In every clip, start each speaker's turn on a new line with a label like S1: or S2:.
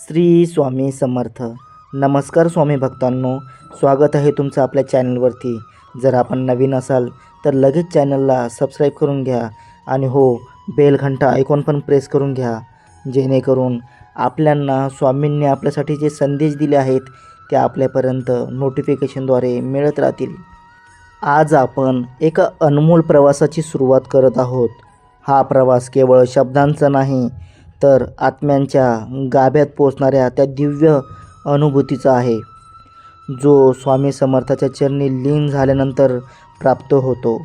S1: श्री स्वामी समर्थ. नमस्कार स्वामी भक्तांनो. स्वागत आहे तुमचं आपल्या चॅनलवरती. जर आपण नवीन असाल तर लगेच चॅनलला सबस्क्राईब करून घ्या आणि हो बेल घंटा ऐकून पण प्रेस करून घ्या. जेणेकरून आपल्यांना स्वामींनी आपल्यासाठी जे संदेश दिले आहेत ते आपल्यापर्यंत नोटिफिकेशनद्वारे मिळत राहतील. आज आपण एका अनमोल प्रवासाची सुरुवात करत आहोत. हा प्रवास केवळ शब्दांचा नाही तर आत्म्यांच्या गाभ्यात पोचणाऱ्या त्या दिव्य अनुभूतीचा आहे जो स्वामी समर्थाच्या चरणी लीन झाल्यानंतर प्राप्त होतो.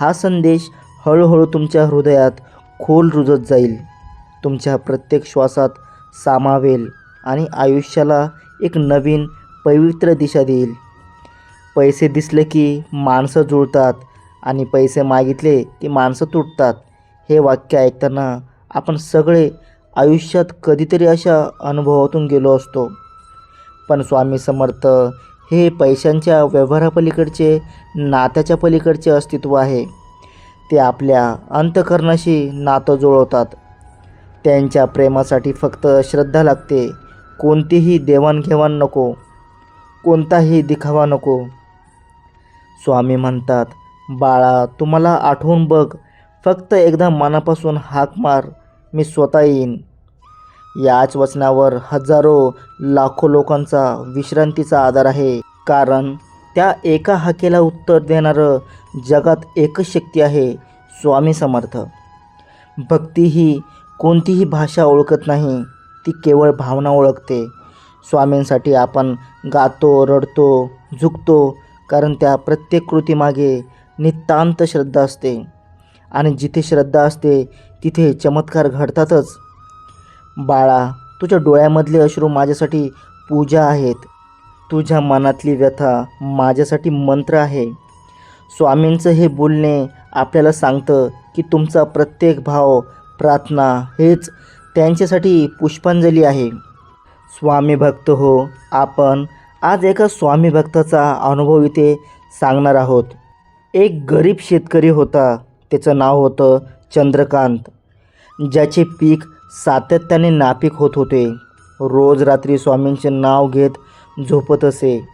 S1: हा संदेश हळूहळू तुमच्या हृदयात खोल रुजत जाईल. तुमच्या प्रत्येक श्वासात सामावेल आणि आयुष्याला एक नवीन पवित्र दिशा देईल. पैसे दिसले की माणसं जुळतात आणि पैसे मागितले की माणसं तुटतात हे वाक्य ऐकताना आपण सगळे आयुष्यात कधीतरी अशा अनुभवातून गेलो असतो. पण स्वामी समर्थ हे पैशांच्या व्यवहारापलीकडचे नात्याच्या पलीकडचे अस्तित्व आहे. ते आपल्या अंतकरणाशी नातं जुळवतात. त्यांच्या प्रेमासाठी फक्त श्रद्धा लागते. कोणतीही देवाणघेवाण नको. कोणताही दिखावा नको. स्वामी म्हणतात बाळा तुम्हाला आठवून बघ. फक्त एकदा मनापासून हाक मार. मी स्वतः येईन. याच वचनावर हजारो लाखो लोकांचा विश्रांतीचा आधार आहे. कारण त्या एका हाकेला उत्तर देणारं जगात एकच शक्ती आहे स्वामी समर्थ. भक्ती ही कोणतीही भाषा ओळखत नाही ती केवळ भावना ओळखते. स्वामींसाठी आपण गातो रडतो झुकतो कारण त्या प्रत्येक कृतीमागे नितांत श्रद्धा असते. आणि जिथे श्रद्धा असते तिथे चमत्कार घडतातच. बाळा तुझ्या डोळ्यामधले अश्रू माझ्यासाठी पूजा आहेत. तुझ्या मनातली व्यथा माझ्यासाठी मंत्र आहे. स्वामींचं हे बोलणे आपल्याला सांगतं की तुमचा प्रत्येक भाव प्रार्थना हेच त्यांच्यासाठी पुष्पांजली आहे. स्वामी भक्त हो आपण आज एका स्वामी भक्ताचा अनुभव इथे सांगणार आहोत. एक गरीब शेतकरी होता. त्याचं नाव होतं चंद्रकांत ज्याचे पीक सातत्याने नापीक होत होते. रोज रात्री स्वामींचे नाव घेत झोपत असे.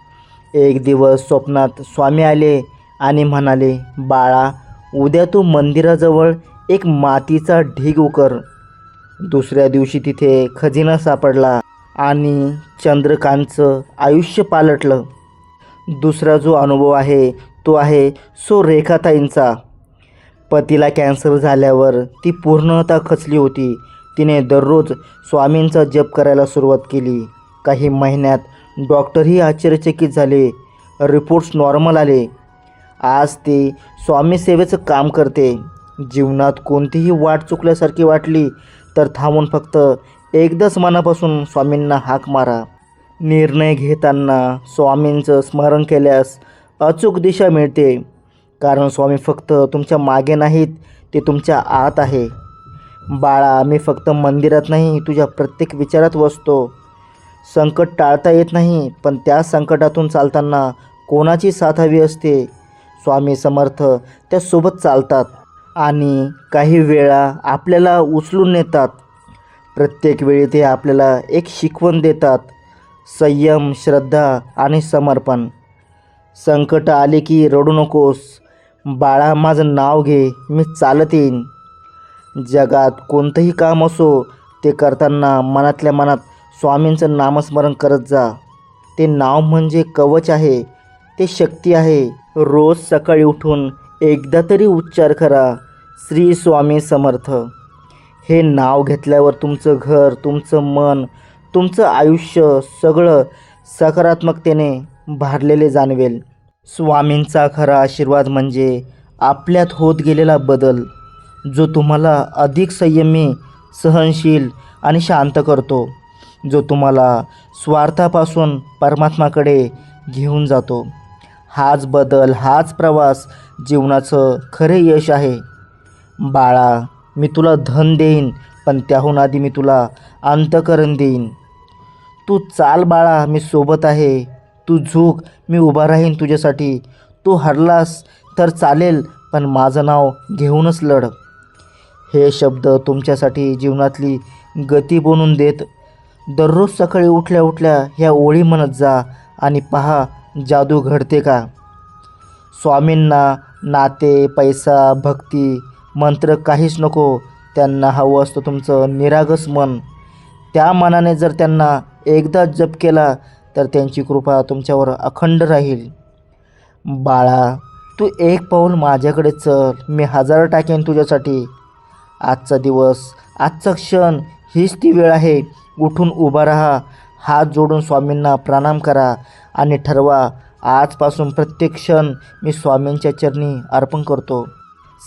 S1: एक दिवस स्वप्नात स्वामी आले आणि म्हणाले बाळा उद्या तू मंदिराजवळ एक मातीचा ढीग उकर. दुसऱ्या दिवशी तिथे खजिना सापडला आणि चंद्रकांतचं आयुष्य पालटलं. दुसरा जो अनुभव आहे तो आहे सो रेखाताईंचा. पतीला कॅन्सर झाल्यावर ती पूर्णतः खचली होती. तिने दररोज स्वामींचा जप करायला सुरुवात केली. काही महिन्यात डॉक्टरही आश्चर्यचकित झाले. रिपोर्ट्स नॉर्मल आले. आज ती स्वामीसेवेचं काम करते. जीवनात कोणतीही वाट चुकल्यासारखी वाटली तर थांबून फक्त एकदाच मनापासून स्वामींना हाक मारा. निर्णय घेताना स्वामींचं स्मरण केल्यास अचूक दिशा मिळते. कारण स्वामी फक्त तुमच्या मागे नाहीत ते तुमच्या आत आहे. बाळा मी फक्त मंदिरात नाही तुझ्या प्रत्येक विचारात वसतो. संकट टाळता येत नाही पण त्या संकटातून चालताना कोणाची साथ हवी असते? स्वामी समर्थ त्यासोबत चालतात आणि काही वेळा आपल्याला उचलून नेतात. प्रत्येक वेळी ते आपल्याला एक शिकवण देतात. संयम श्रद्धा आणि समर्पण. संकट आले की रडू नकोस. बाळा माझं नाव घे मी चालत येईन. जगात कोणतंही काम असो ते करताना मनातल्या मनात स्वामींचं नामस्मरण करत जा. ते नाव म्हणजे कवच आहे ते शक्ती आहे. रोज सकाळी उठून एकदा तरी उच्चार करा श्री स्वामी समर्थ. हे नाव घेतल्यावर तुमचं घर तुमचं मन तुमचं आयुष्य सगळं सकारात्मकतेने भारलेले जाणवेल. स्वामींचा खरा आशीर्वाद म्हणजे आपल्यात होत गेलेला बदल जो तुम्हाला अधिक संयमी सहनशील आणि शांत करतो जो तुम्हाला स्वार्थापासून परमात्माकडे घेऊन जातो. हाच बदल हाच प्रवास जीवनाचं खरे यश आहे. बाळा मी तुला धन देईन पण त्याहून आधी मी तुला अंतकरण देईन. तू चाल बाळा मी सोबत आहे. तू झोक मी उभा राहीन तुझ्यासाठी. तू हरलास तर चालेल पण माझं नाव घेऊनच लढ. हे शब्द तुमच्यासाठी जीवनातली गती बनून देत. दररोज सकाळी उठल्या उठल्या ह्या ओळी म्हणत जा आणि पहा जादू घडते का? स्वामींना नाते पैसा भक्ती मंत्र काहीच नको. त्यांना हवं असतं तुमचं निरागस मन. त्या मनाने जर त्यांना एकदा जप केला तर त्यांची कृपा तुमच्यावर अखंड राहील. बाळा तू एक पाऊल माझ्याकडे चल. मी हजार टाकेन तुझ्यासाठी. आजचा दिवस आजचा क्षण हीच ती वेळ आहे. उठून उभा राहा. हात जोडून स्वामींना प्रणाम करा आणि ठरवा आजपासून प्रत्येक क्षण मी स्वामींच्या चरणी अर्पण करतो.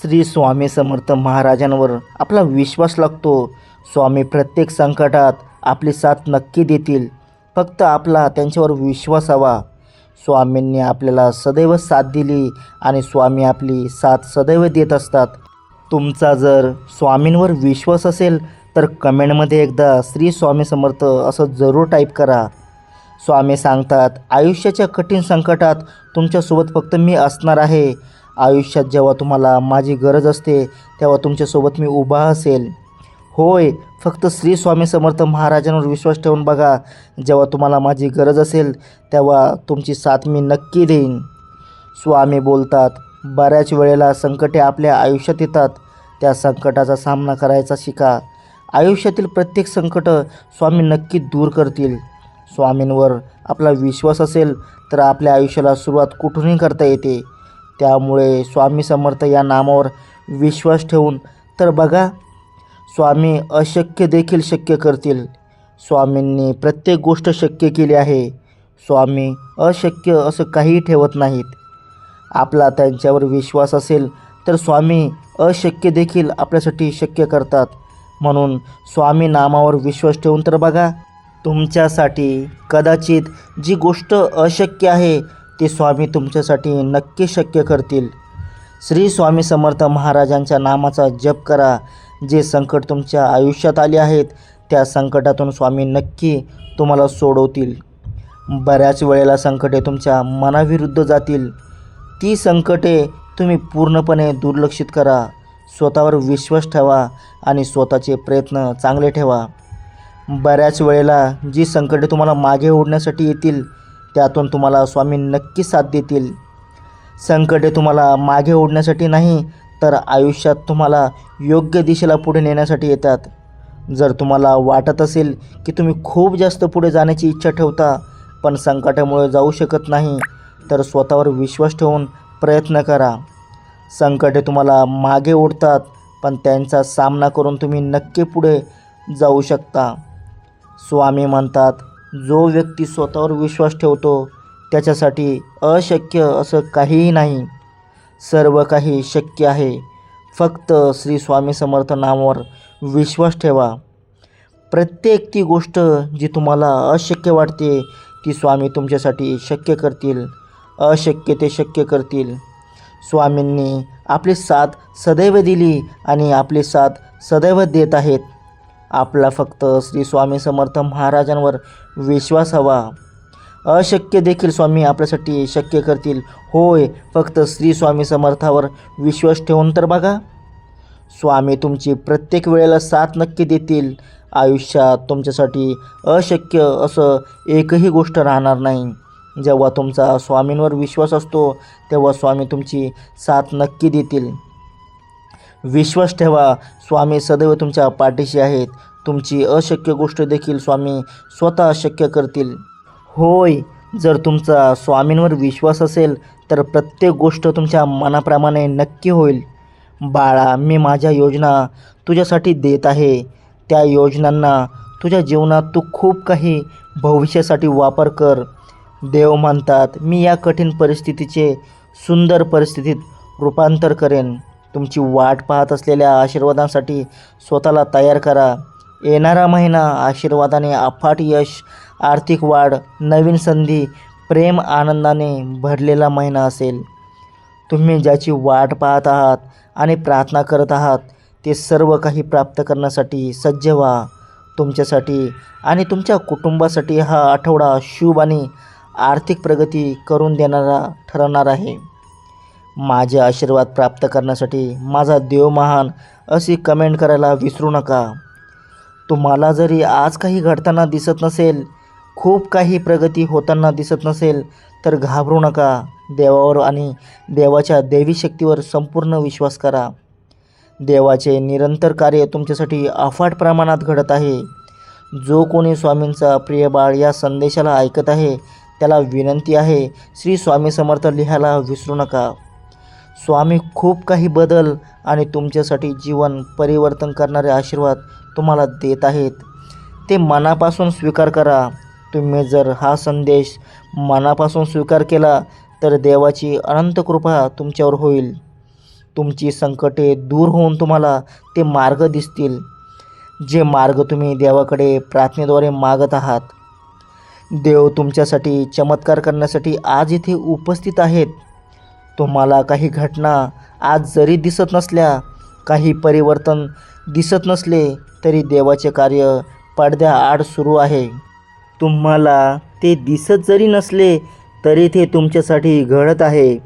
S1: श्री स्वामी समर्थ महाराजांवर आपला विश्वास लागतो. स्वामी प्रत्येक संकटात आपली साथ नक्की देतील. फक्त आपला त्यांच्यावर विश्वास हवा. स्वामींनी आपल्याला सदैव साथ दिली आणि स्वामी आपली साथ सदैव देत असतात. तुमचा जर स्वामींवर विश्वास असेल तर कमेंटमध्ये एकदा श्री स्वामी समर्थ असं जरूर टाईप करा. स्वामी सांगतात आयुष्याच्या कठीण संकटात तुमच्यासोबत फक्त मी असणार आहे. आयुष्यात जेव्हा तुम्हाला माझी गरज असते तेव्हा तुमच्यासोबत मी उभा असेल. होय फक्त श्री स्वामी समर्थ महाराजांवर विश्वास ठेवून बघा. जेव्हा तुम्हाला माझी गरज असेल तेव्हा तुमची साथ मी नक्की देईन. स्वामी बोलतात बऱ्याच वेळेला संकटे आपल्या आयुष्यात येतात. त्या संकटाचा सामना करायचा शिका. आयुष्यातील प्रत्येक संकट स्वामी नक्की दूर करतील. स्वामींवर आपला विश्वास असेल तर आपल्या आयुष्याला सुरुवात कुठूनही करता येते. त्यामुळे स्वामी समर्थ या नामावर विश्वास ठेवून तर बघा स्वामी अशक्य देखील शक्य करतील. स्वामींनी प्रत्येक गोष्ट शक्य केली आहे. स्वामी अशक्य असं काहीही ठेवत नाहीत. आपला त्यांच्यावर विश्वास असेल तर स्वामी अशक्य देखील आपल्यासाठी शक्य करतात. म्हणून स्वामी नामावर विश्वास ठेवून तर बघा तुमच्यासाठी कदाचित जी गोष्ट अशक्य आहे ती स्वामी तुमच्यासाठी नक्की शक्य करतील. श्री स्वामी समर्थ महाराजांच्या नामाचा जप करा. जे संकट तुमच्या आयुष्यात आले आहेत त्या संकटातून स्वामी नक्की तुम्हाला सोडवतील. बऱ्याच वेळेला संकटे तुमच्या मनाविरुद्ध जातील. ती संकटे तुम्ही पूर्णपणे दुर्लक्षित करा. स्वतःवर विश्वास ठेवा आणि स्वतःचे प्रयत्न चांगले ठेवा. बऱ्याच वेळेला जी संकटे तुम्हाला मागे ओढण्यासाठी येतील त्यातून तुम्हाला स्वामी नक्की साथ देतील. संकटे तुम्हाला मागे ओढण्यासाठी नाही तर आयुष्यात तुम्हाला योग्य दिशेला पुढे नेण्यासाठी येतात. जर तुम्हाला वाटत असेल की तुम्ही खूप जास्त पुढे जाण्याची इच्छा ठेवता पण संकटामुळे जाऊ शकत नाही तर स्वतःवर विश्वास ठेवून प्रयत्न करा. संकटे तुम्हाला मागे ओढतात पण त्यांचा सामना करून तुम्ही नक्की पुढे जाऊ शकता. स्वामी म्हणतात जो व्यक्ती स्वतःवर विश्वास ठेवतो त्याच्यासाठी अशक्य असं काहीही नाही. सर्व काही शक्य आहे. फक्त श्री स्वामी समर्थ नामावर विश्वास ठेवा. प्रत्येक ती गोष्ट जी तुम्हाला अशक्य वाटते ती स्वामी तुमच्यासाठी शक्य करतील. अशक्य ते शक्य करतील. स्वामींनी आपली साथ सदैव दिली आणि आपली साथ सदैव देत आहेत. आपला फक्त श्री स्वामी समर्थ महाराजांवर विश्वास हवा. अशक्य देखील स्वामी आपल्यासाठी शक्य करतील. होय फक्त श्री स्वामी समर्थावर विश्वास ठेवून तर बघा. स्वामी तुमची प्रत्येक वेळेला साथ नक्की देतील. आयुष्यात तुमच्यासाठी अशक्य असं एकही गोष्ट राहणार नाही. जेव्हा तुमचा स्वामींवर विश्वास असतो तेव्हा स्वामी तुमची साथ नक्की देतील. विश्वास ठेवा स्वामी सदैव तुमच्या पाठीशी आहेत. तुमची अशक्य गोष्ट देखील स्वामी स्वतः शक्य करतील. होय जर तुमचा स्वामींवर विश्वास असेल तर प्रत्येक गोष्ट तुमच्या मनाप्रमाणे नक्की होईल. बाळा मी माझ्या योजना तुझ्यासाठी देत आहे. त्या योजनांना तुझ्या जीवनात तू खूप काही भविष्यासाठी वापर कर. देव म्हणतात मी या कठीण परिस्थितीचे सुंदर परिस्थितीत रूपांतर करेन. तुमची वाट पाहत असलेल्या आशीर्वादांसाठी स्वतःला तयार करा. येणारा महिना आशीर्वादाने अफाट यश आर्थिक वाढ नवीन संधी प्रेम आनंदाने भरलेला महिना असेल. तुम्ही ज्याची वाट पाहत आहात आणि प्रार्थना करत आहात ते सर्व काही प्राप्त करण्यासाठी सज्ज व्हा. तुमच्यासाठी आणि तुमच्या कुटुंबासाठी हा आठवडा शुभ आणि आर्थिक प्रगती करून देणारा ठरणार आहे. माझे आशीर्वाद प्राप्त करण्यासाठी माझा देव महान अशी कमेंट करायला विसरू नका. तुम्हाला जरी आज काही घडताना दिसत नसेल खूप काही प्रगती होताना दिसत नसेल तर घाबरू नका. देवावर आणि देवाच्या देवी शक्तीवर संपूर्ण विश्वास करा. देवाचे निरंतर कार्य तुमच्यासाठी अफाट प्रमाणात घडत आहे. जो कोणी स्वामींचा प्रिय बाळ या संदेशाला ऐकत आहे त्याला विनंती आहे श्री स्वामी समर्थ लिहायला विसरू नका. स्वामी खूप काही बदल आणि तुमच्यासाठी जीवन परिवर्तन करणारे आशीर्वाद तुम्हाला देत आहेत. ते मनापासून स्वीकार करा. तुम्ही जर हा संदेश मनापासून स्वीकार केला तर देवाची अनंत कृपा तुमच्यावर होईल. तुमची संकटे दूर होऊन तुम्हाला ते मार्ग दिसतील. जे मार्ग तुम्ही देवाकडे प्रार्थनेद्वारे मागत आहात. देव तुमच्यासाठी चमत्कार करण्यासाठी आज इथे उपस्थित आहेत. तुम्हाला काही घटना आज जरी दिसत नसल्या काही परिवर्तन दिसत नसले तरी देवाचे कार्य पडद्याआड सुरू आहे. तुम्हाला ते दिसत जरी नसले तरी ते तुमच्यासाठी घडत आहे.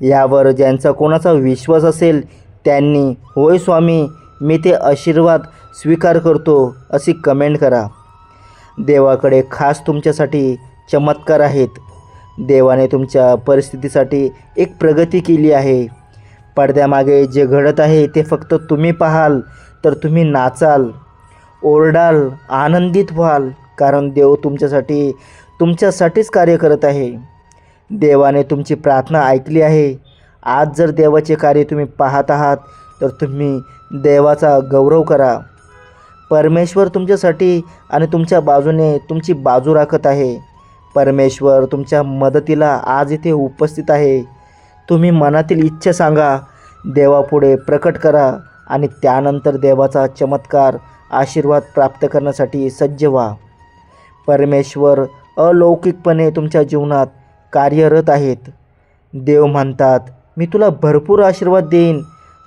S1: यावर ज्यांचा कोणाचा विश्वास असेल त्यांनी होय स्वामी मी ते आशीर्वाद स्वीकार करतो अशी कमेंट करा. देवाकडे खास तुमच्यासाठी चमत्कार आहेत. देवाने तुमच्या परिस्थितीसाठी एक प्रगती केली आहे. पडद्यामागे जे घडत आहे ते फक्त तुम्ही पाहाल तर तुम्ही नाचाल ओरडाल आनंदित व्हाल. कारण देव तुमच्यासाठी तुमच्यासाठीच कार्य करत आहे. देवाने तुमची प्रार्थना ऐकली आहे. आज जर देवाचे कार्य तुम्ही पाहत आहात तर तुम्ही देवाचा गौरव करा. परमेश्वर तुमच्यासाठी आणि तुमच्या बाजूने तुमची बाजू राखत आहे. परमेश्वर तुमच्या मदतीला आज इथे उपस्थित आहे. तुम्ही मनातील इच्छा सांगा देवापुढे प्रकट करा आणि त्यानंतर देवाचा चमत्कार आशीर्वाद प्राप्त करण्यासाठी सज्ज व्हा. परमेश्वर अलौकिकपणे तुमच्या जीवनात कार्यरत आहेत. देव म्हणतात मी तुला भरपूर आशीर्वाद देईन.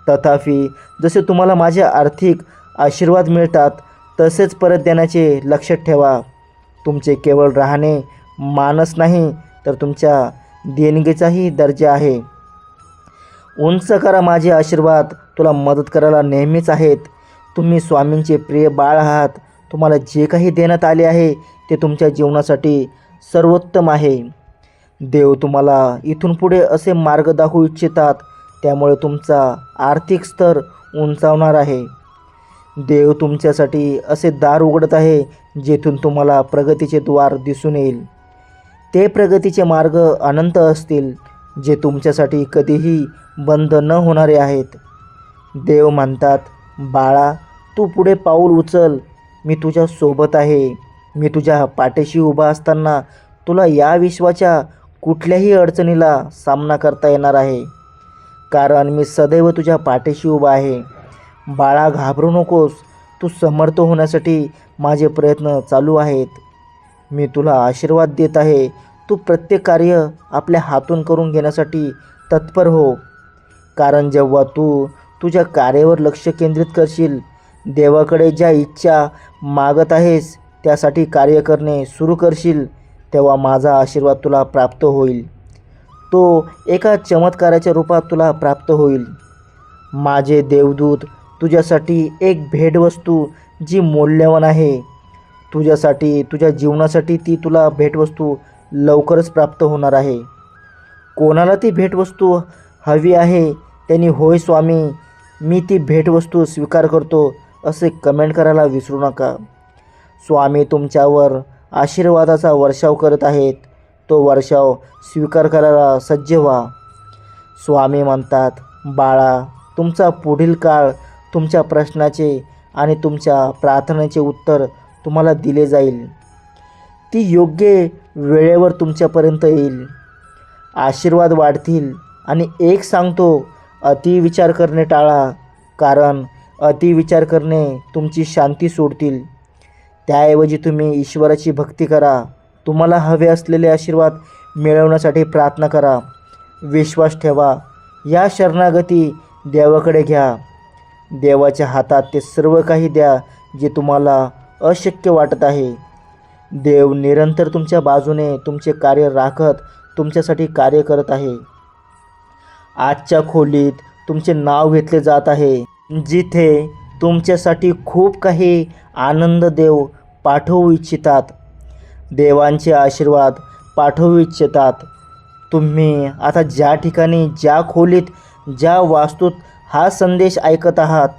S1: तथापि जसे तुम्हाला माझे आर्थिक आशीर्वाद मिळतात तसेच परत देण्याचे लक्षात ठेवा. तुमचे केवळ राहणे मानस नाही तर तुमच्या देणगीचाही दर्जा आहे. उंच करा माझे आशीर्वाद. तुला मदत करायला नेहमीच आहेत. तुम्ही स्वामींचे प्रिय बाळ आहात. तुम्हाला जे काही देण्यात आले आहे ते तुमच्या जीवनासाठी सर्वोत्तम आहे. देव तुम्हाला इथून पुढे असे मार्ग दाखवू इच्छितात त्यामुळे तुमचा आर्थिक स्तर उंचावणार आहे. देव तुमच्यासाठी असे दार उघडत आहे जेथून तुम्हाला प्रगतीचे द्वार दिसून येईल. ते प्रगतीचे मार्ग अनंत असतील जे तुमच्यासाठी कधीही बंद न होणारे आहेत. देव म्हणतात बाळा तू पुढे पाऊल उचल मी तुझ्या सोबत आहे. मी तुझ्या पाठीशी उभा असताना तुला या विश्वाच्या कुठल्याही अडचणीला सामना करता येणार आहे. कारण मी सदैव तुझ्या पाठीशी उभा आहे. बाळा घाबरू नकोस. तू समर्थ होण्यासाठी माझे प्रयत्न चालू आहेत. मी तुला आशीर्वाद देत आहे. तू प्रत्येक कार्य आपल्या हातून करून घेण्यासाठी तत्पर हो. कारण जेव्हा तू तुझ्या कार्यावर लक्ष केंद्रित करशील देवाकडे ज्या इच्छा मागत आहेस त्यासाठी कार्य करणे सुरू करशील तेव्हा माझा आशीर्वाद तुला प्राप्त होईल. तो एका चमत्काराच्या रूपात तुला प्राप्त होईल. माझे देवदूत तुझ्यासाठी एक भेटवस्तू जी मौल्यवान आहे. तुझ्यासाठी तुझ्या जीवनासाठी ती तुला भेटवस्तू लवकरच प्राप्त होणार आहे. कोणाला ती भेटवस्तू हवी आहे त्यांनी होय स्वामी मी ती भेटवस्तू स्वीकार करतो असे कमेंट करायला विसरू नका. स्वामी तुमच्यावर आशीर्वादाचा वर्षाव करत आहेत. तो वर्षाव स्वीकार करायला सज्ज व्हा. स्वामी म्हणतात बाळा तुमचा पुढील काळ तुमच्या प्रश्नाचे आणि तुमच्या प्रार्थनेचे उत्तर तुम्हाला दिले जाईल. ती योग्य वेळेवर तुमच्यापर्यंत येईल. आशीर्वाद वाढतील आणि एक सांगतो अति विचार करणे टाळा कारण अति विचार करणे तुमची शांती सोडतील. त्याऐवजी तुम्ही ईश्वराची भक्ती करा. तुम्हाला हवे असलेले आशीर्वाद मिळवण्यासाठी प्रार्थना करा. विश्वास ठेवा. या शरणागती देवाकडे घ्या. देवाच्या हातात ते सर्व काही द्या जे तुम्हाला अशक्य वाटत आहे. देव निरंतर तुमच्या बाजूने तुमचे कार्य राखत तुमच्यासाठी कार्य करत आहे. आजच्या खोलीत तुमचे नाव घेतले जात आहे. जिथे तुमच्यासाठी खूप काही आनंद देव पाठवू इच्छितात. देवांचे आशीर्वाद पाठवू इच्छितात. तुम्ही आता ज्या ठिकाणी ज्या खोलीत ज्या वास्तूत हा संदेश ऐकत आहात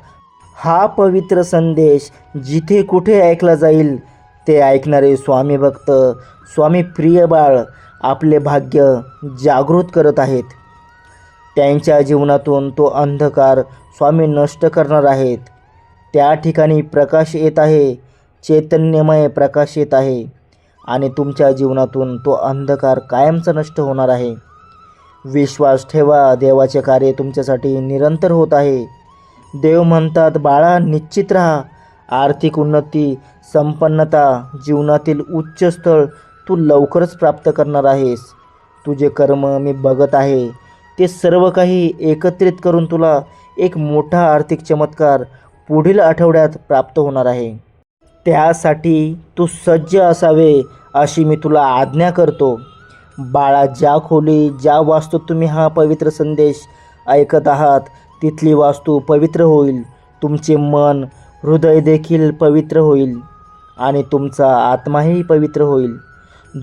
S1: हा पवित्र संदेश जिथे कुठे ऐकला जाईल ते ऐकणारे स्वामी भक्त स्वामी प्रिय बाळ आपले भाग्य जागृत करत आहेत. त्यांच्या जीवनातून तो अंधकार स्वामी नष्ट करणार आहेत. त्या ठिकाणी प्रकाश येत आहे. चैतन्यमय प्रकाश येत आहे. आणि तुमच्या जीवनातून तो अंधकार कायमचा नष्ट होणार आहे. विश्वास ठेवा. देवाचे कार्य तुमच्यासाठी निरंतर होत आहे. देव म्हणतात बाळा निश्चित राहा. आर्थिक उन्नती संपन्नता जीवनातील उच्च स्थळ तू लवकरच प्राप्त करणार आहेस. तुझे कर्म मी बघत आहे. ते सर्व काही एकत्रित करून तुला एक मोठा आर्थिक चमत्कार पुढील आठवड्यात प्राप्त होणार आहे. त्यासाठी तू सज्ज असावे अशी मी तुला आज्ञा करतो. बाळा ज्या खोली ज्या वास्तूत तुम्ही हा पवित्र संदेश ऐकत आहात तिथली वास्तू पवित्र होईल. तुमचे मन हृदय देखील पवित्र होईल आणि तुमचा आत्माही पवित्र होईल.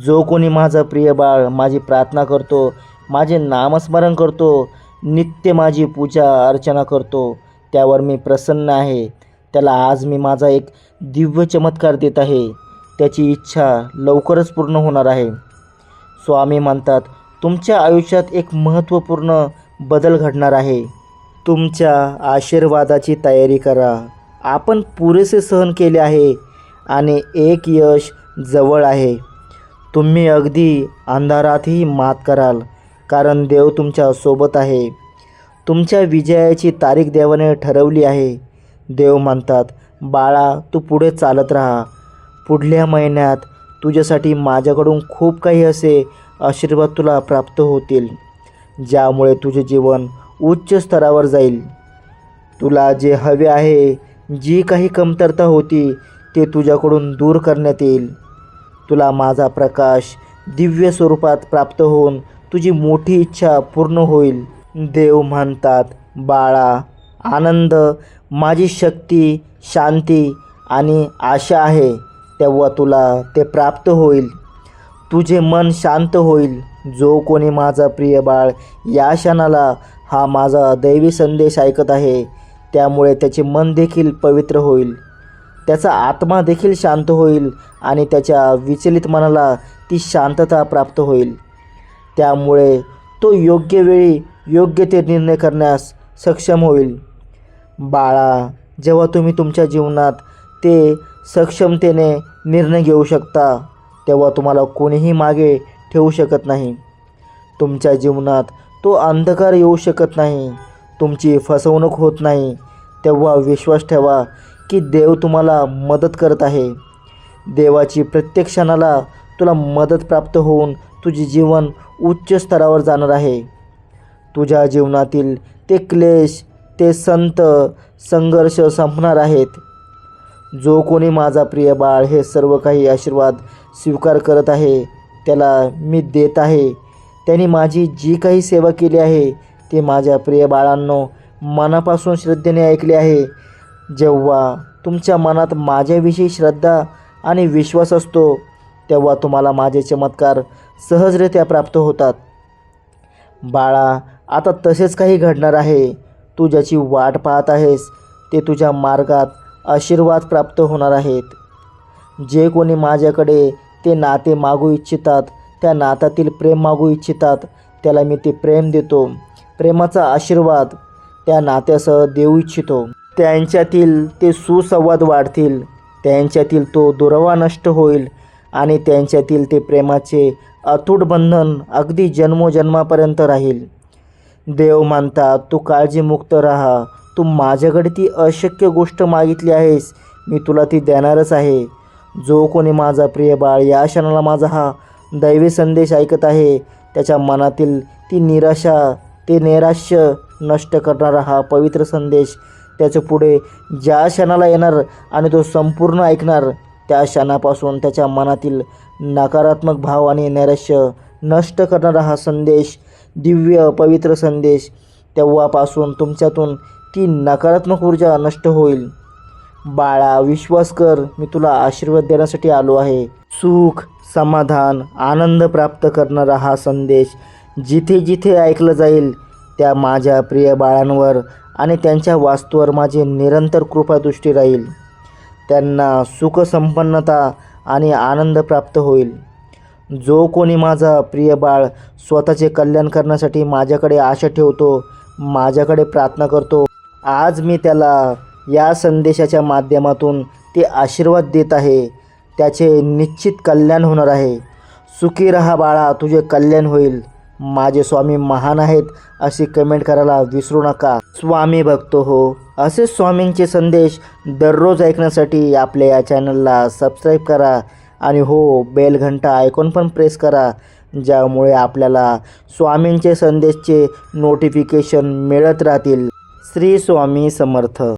S1: जो कोणी माझा प्रिय बाळ माझी प्रार्थना करतो माझे नामस्मरण करतो नित्य माझी पूजा अर्चना करतो त्यावर मी प्रसन्न आहे. त्याला आज मी माझा एक दिव्य चमत्कार देत आहे. त्याची इच्छा लवकरच पूर्ण होणार आहे. स्वामी म्हणतात तुमच्या आयुष्यात एक महत्त्वपूर्ण बदल घडणार आहे. तुमच्या आशीर्वादाची तयारी करा. आपण पुरेसे सहन केले आहे आणि एक यश जवळ आहे. तुम्ही अगदी अंधारातही मात कराल कारण देव तुमच्यासोबत आहे. तुमच्या विजयाची तारीख देवाने ठरवली आहे. देव म्हणतात बाळा तू पुढे चालत राहा. पुढल्या महिन्यात तुझ्यासाठी माझ्याकडून खूप काही असे आशीर्वाद तुला प्राप्त होतील ज्यामुळे तुझे जीवन उच्च स्तरावर जाईल. तुला जे हवे आहे जी काही कमतरता होती ते तुझ्याकडून दूर करण्यात येईल. तुला माझा प्रकाश दिव्य स्वरूपात प्राप्त होऊन तुझी मोठी इच्छा पूर्ण होईल. देव म्हणतात बाळा आनंद माझी शक्ती शांती आणि आशा आहे तेव्हा तुला ते प्राप्त होईल. तुझे मन शांत होईल. जो कोणी माझा प्रिय बाळ या क्षणाला हा माझा दैवी संदेश ऐकत आहे त्यामुळे त्याचे मन देखील पवित्र होईल. त्याचा आत्मा देखील शांत होईल आणि त्याच्या विचलित मनाला ती शांतता प्राप्त होईल. त्यामुळे तो योग्य वेळी योग्य ते निर्णय करण्यास सक्षम होईल. बाळा जेव्हा तुम्ही तुमच्या जीवनात ते सक्षमतेने निर्णय घेऊ शकता तेव्हा तुम्हाला कोणीही मागे ठेवू शकत नाही. तुमच्या जीवनात तो अंधकार येऊ शकत नाही. तुमची फसवणूक होत नाही. तेव्हा विश्वास ठेवा की देव तुम्हाला मदत करत आहे. देवाची प्रत्येक क्षणाला तुला मदत प्राप्त होऊन तुझे जीवन उच्च स्तरावर जाणार आहे. तुझ्या जीवनातील ते क्लेश ते संत संघर्ष संपणार आहेत. जो कोणी माझा प्रिय बाळ हे सर्व काही आशीर्वाद स्वीकार करत आहे त्याला मी देत आहे. त्यांनी माझी जी काही सेवा केली आहे ते माझ्या प्रिय बाळांनो मनापासून श्रद्धेने ऐकले आहे. जेव्हा तुमच्या मनात माझ्याविषयी श्रद्धा आणि विश्वास असतो तेव्हा तुम्हाला माझे चमत्कार सहजरित्या प्राप्त होतात. बाळा आता तसेच काही घडणार आहे. तू ज्याची वाट पाहत आहेस ते तुझ्या मार्गात आशीर्वाद प्राप्त होणार आहेत. जे कोणी माझ्याकडे ते नाते मागू इच्छितात त्या नात्यातील प्रेम मागू इच्छितात त्याला मी ते प्रेम देतो. प्रेमाचा आशीर्वाद त्या नात्यासह देऊ इच्छितो. त्यांच्यातील ते सुसंवाद वाढतील त्यांच्यातील तो दुरावा नष्ट होईल आणि त्यांच्यातील ते प्रेमाचे अतूट बंधन अगदी जन्मोजन्मापर्यंत राहील. देव मानतात तू काळजीमुक्त राहा. तू माझ्याकडे ती अशक्य गोष्ट मागितली आहेस. मी तुला ती देणारच आहे. जो कोणी माझा प्रिय बाळ या क्षणाला माझा हा दैवी संदेश ऐकत आहे त्याच्या मनातील ती निराशा ते नैराश्य नष्ट करणारा हा पवित्र संदेश त्याच्या पुढे ज्या क्षणाला येणार आणि तो संपूर्ण ऐकणार त्या क्षणापासून त्याच्या मनातील नकारात्मक भाव आणि नैराश्य नष्ट करणारा हा संदेश दिव्य पवित्र संदेश तेव्हापासून तुमच्यातून ती नकारात्मक ऊर्जा नष्ट होईल. बाळा विश्वास कर मी तुला आशीर्वाद देण्यासाठी आलो आहे. सुख समाधान आनंद प्राप्त करणारा हा संदेश जिथे जिथे ऐकलं जाईल त्या माझ्या प्रिय बाळांवर आणि त्यांच्या वास्तूवर माझी निरंतर कृपादृष्टी राहील. त्यांना सुखसंपन्नता आणि आनंद प्राप्त होईल. जो कोणी माझा प्रिय बाळ स्वतःचे कल्याण करण्यासाठी माझ्याकडे आशा ठेवतो माझ्याकडे प्रार्थना करतो आज मी त्याला या संदेशाच्या माध्यमातून ते आशीर्वाद देत आहे. त्याचे निश्चित कल्याण होणार आहे. सुखी रहा बाळा तुझे कल्याण होईल. माझे स्वामी महान आहेत अशी कमेंट करायला विसरू नका. स्वामी बघतो हो असे स्वामींचे संदेश दररोज ऐकण्यासाठी आपल्या या चॅनलला सबस्क्राईब करा. आणि हो बेलघंटा आयकॉन पण प्रेस करा ज्यामुळे आपल्याला स्वामींचे संदेशचे नोटिफिकेशन मिळत राहतील. श्री स्वामी समर्थ.